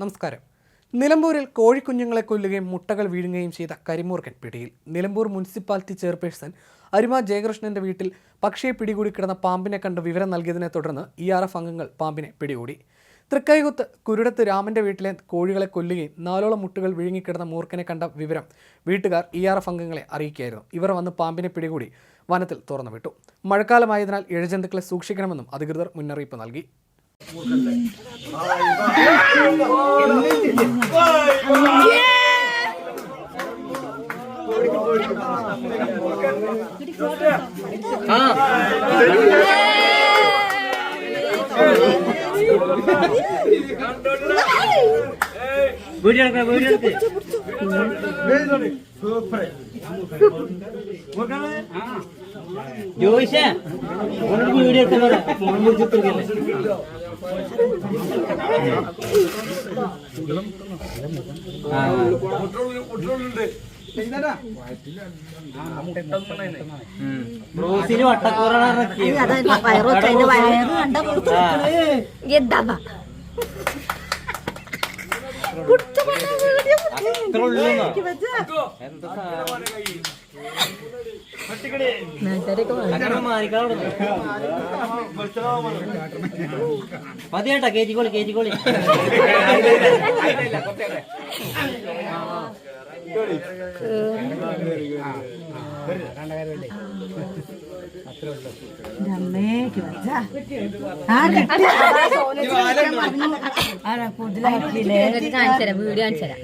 നമസ്കാരം. നിലമ്പൂരിൽ കോഴിക്കുഞ്ഞുങ്ങളെ കൊല്ലുകയും മുട്ടകൾ വീഴുകയും ചെയ്ത കരിമൂർക്കൻ പിടിയിൽ. നിലമ്പൂർ മുനിസിപ്പാലിറ്റി ചെയർപേഴ്സൺ അരിമ ജയകൃഷ്ണന്റെ വീട്ടിൽ പക്ഷിയെ പിടികൂടി കിടന്ന പാമ്പിനെ കണ്ട് വിവരം നൽകിയതിനെ തുടർന്ന് ഇ ആർ എഫ് അംഗങ്ങൾ പാമ്പിനെ പിടികൂടി. തൃക്കൈകുത്ത് കുരുടത്ത് രാമന്റെ വീട്ടിലെ കോഴികളെ കൊല്ലുകയും നാലോളം മുട്ടുകൾ വിഴുങ്ങിക്കിടന്ന മൂർക്കനെ കണ്ട വിവരം വീട്ടുകാർ ഇ ആർ എഫ് അംഗങ്ങളെ അറിയിക്കുകയായിരുന്നു. ഇവർ വന്ന് പാമ്പിനെ പിടികൂടി വനത്തിൽ തുറന്നുവിട്ടു. മഴക്കാലമായതിനാൽ ഇഴജന്തുക്കളെ സൂക്ഷിക്കണമെന്നും അധികൃതർ മുന്നറിയിപ്പ് നൽകി. വീഡിയോ ജോയിഷേ ഓനോട് വീഡിയോ എടുക്കാൻ പറ ഫോൺ വിളിച്ചിട്ടില്ലേ ബ്രോസിന് വട്ടക്കൂറാണ് മതിയേട്ടാ കേറ്റിക്കോളി കേറ്റിക്കോളി കാണിച്ചു തരാം വീഡിയോ കാണിച്ചു തരാം